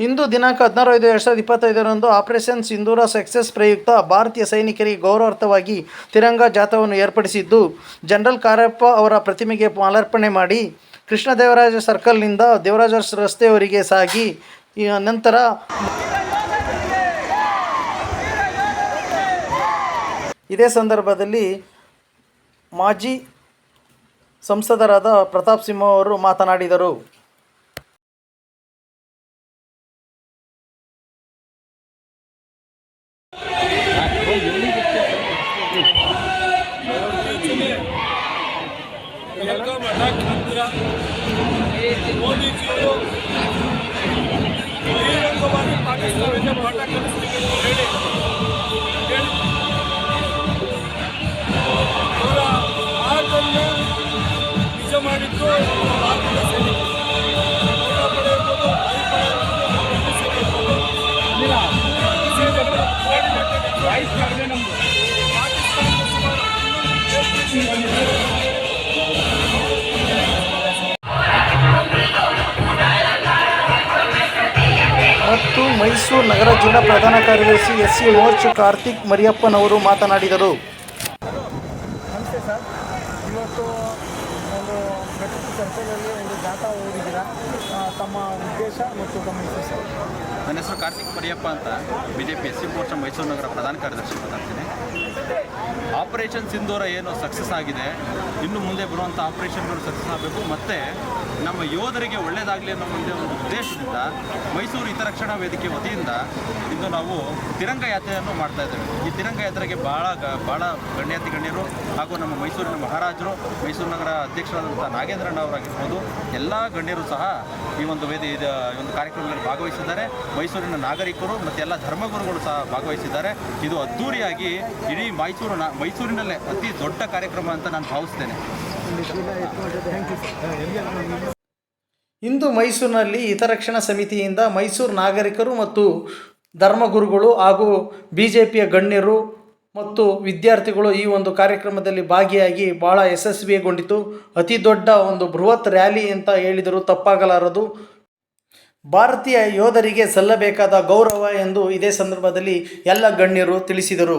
ಇಂದು ದಿನಾಂಕ ಹದಿನಾರು ಐದು ಎರಡು ಸಾವಿರದ ಇಪ್ಪತ್ತೈದರಂದು ಆಪರೇಷನ್ ಸಿಂಧೂರ ಸಕ್ಸಸ್ ಪ್ರಯುಕ್ತ ಭಾರತೀಯ ಸೈನಿಕರಿಗೆ ಗೌರವಾರ್ಥವಾಗಿ ತಿರಂಗ ಜಾಥಾವನ್ನು ಏರ್ಪಡಿಸಿದ್ದು, ಜನರಲ್ ಕಾರ್ಯಪ್ಪ ಅವರ ಪ್ರತಿಮೆಗೆ ಮಾಲಾರ್ಪಣೆ ಮಾಡಿ ಕೃಷ್ಣದೇವರಾಜ ಸರ್ಕಲ್ನಿಂದ ದೇವರಾಜ ರಸ್ತೆಯವರಿಗೆ ಸಾಗಿ ನಂತರ ಇದೇ ಸಂದರ್ಭದಲ್ಲಿ ಮಾಜಿ ಸಂಸದರಾದ ಪ್ರತಾಪ್ ಸಿಂಹ ಅವರು ಮಾತನಾಡಿದರು. ಬೆಳಗಾಂ ಅಟ್ಯಾಕ್ ನಂತರ ಮೋದಿಜಿಯವರು ಬಹಿರಂಗವಾಗಿ ಪಾಕಿಸ್ತಾನಕ್ಕೆ ಪಾಠ ಕಲಿಸ್ತೀವಿ ಅಂತ ಹೇಳಿ ಹೇಳಿ ಅವರ ಮಾತನ್ನು ನಿಜ ಮಾಡಿದ್ದು ನಮ್ಮ ಭಾರತದ ಮೈಸೂರು ನಗರ ಜಿಲ್ಲಾ ಪ್ರಧಾನ ಕಾರ್ಯದರ್ಶಿ ಎಸ್ ಸಿ ಮೋರ್ಚ್ ಕಾರ್ತಿಕ್ ಮರಿಯಪ್ಪನವರು ಮಾತನಾಡಿದರು. ನಮಸ್ತೆ ಸರ್. ಇವತ್ತು ಒಂದು ಪ್ರಕೃತಿ ಸರ್ಕಲಲ್ಲಿ ಒಂದು ಜಾಥಾ ಓದಿದ್ದೀರ? ತಮ್ಮ ಉದ್ದೇಶ ಮತ್ತು ತಮ್ಮ ಹೆಸರು ಸರ್. ನನ್ನ ಹೆಸರು ಕಾರ್ತಿಕ್ ಮರಿಯಪ್ಪ ಅಂತ B J P S C Morcha Mysuru ನಗರ ಪ್ರಧಾನ ಕಾರ್ಯದರ್ಶಿ ಮಾತಾಡ್ತೀನಿ. ಆಪರೇಷನ್ ಸಿಂಧೂರ ಏನು ಸಕ್ಸಸ್ ಆಗಿದೆ ಇನ್ನು ಮುಂದೆ ಬರುವಂಥ ಆಪರೇಷನ್ಗಳು ಸಕ್ಸಸ್ ಆಗಬೇಕು. ಮತ್ತು ನಮ್ಮ ಯೋಧರಿಗೆ ಒಳ್ಳೆಯದಾಗಲಿ ಅನ್ನೋ ಮುಂದೆ ಒಂದು ಉದ್ದೇಶದಿಂದ ಮೈಸೂರು ಹಿತರಕ್ಷಣಾ ವೇದಿಕೆ ವತಿಯಿಂದ ಇಂದು ನಾವು ತಿರಂಗ ಯಾತ್ರೆಯನ್ನು ಮಾಡ್ತಾ ಇದ್ದೇವೆ. ಈ ತಿರಂಗ ಯಾತ್ರೆಗೆ ಭಾಳ ಭಾಳ ಗಣ್ಯಾತಿ ಗಣ್ಯರು ಹಾಗೂ ನಮ್ಮ ಮೈಸೂರಿನ ಮಹಾರಾಜರು, ಮೈಸೂರು ನಗರ ಅಧ್ಯಕ್ಷರಾದಂಥ ನಾಗೇಂದ್ರಣ್ಣ ಅವರಾಗಿರ್ಬೋದು, ಎಲ್ಲ ಗಣ್ಯರು ಸಹ ಈ ಒಂದು ವೇದಿ ಈ ಒಂದು ಕಾರ್ಯಕ್ರಮದಲ್ಲಿ ಭಾಗವಹಿಸಿದ್ದಾರೆ. ಮೈಸೂರಿನ ನಾಗರಿಕರು ಮತ್ತು ಎಲ್ಲ ಧರ್ಮಗುರುಗಳು ಸಹ ಭಾಗವಹಿಸಿದ್ದಾರೆ. ಇದು ಅದ್ಧೂರಿಯಾಗಿ ಇಡೀ ಮೈಸೂರು ಮೈಸೂರಿನಲ್ಲೇ ಅತಿ ದೊಡ್ಡ ಕಾರ್ಯಕ್ರಮ ಅಂತ ನಾನು ಭಾವಿಸ್ತೇನೆ. ಇಂದು ಮೈಸೂರಿನಲ್ಲಿ ಹಿತರಕ್ಷಣಾ ಸಮಿತಿಯಿಂದ ಮೈಸೂರು ನಾಗರಿಕರು ಮತ್ತು ಧರ್ಮಗುರುಗಳು ಹಾಗೂ ಬಿ ಜೆ ಪಿಯ ಗಣ್ಯರು ಮತ್ತು ವಿದ್ಯಾರ್ಥಿಗಳು ಈ ಒಂದು ಕಾರ್ಯಕ್ರಮದಲ್ಲಿ ಭಾಗಿಯಾಗಿ ಭಾಳ ಯಶಸ್ವಿಗೊಂಡಿತು. ಅತಿ ದೊಡ್ಡ ಒಂದು ಬೃಹತ್ ರ್ಯಾಲಿ ಅಂತ ಹೇಳಿದರೂ ತಪ್ಪಾಗಲಾರದು. ಭಾರತೀಯ ಯೋಧರಿಗೆ ಸಲ್ಲಬೇಕಾದ ಗೌರವ ಎಂದು ಇದೇ ಸಂದರ್ಭದಲ್ಲಿ ಎಲ್ಲ ಗಣ್ಯರು ತಿಳಿಸಿದರು.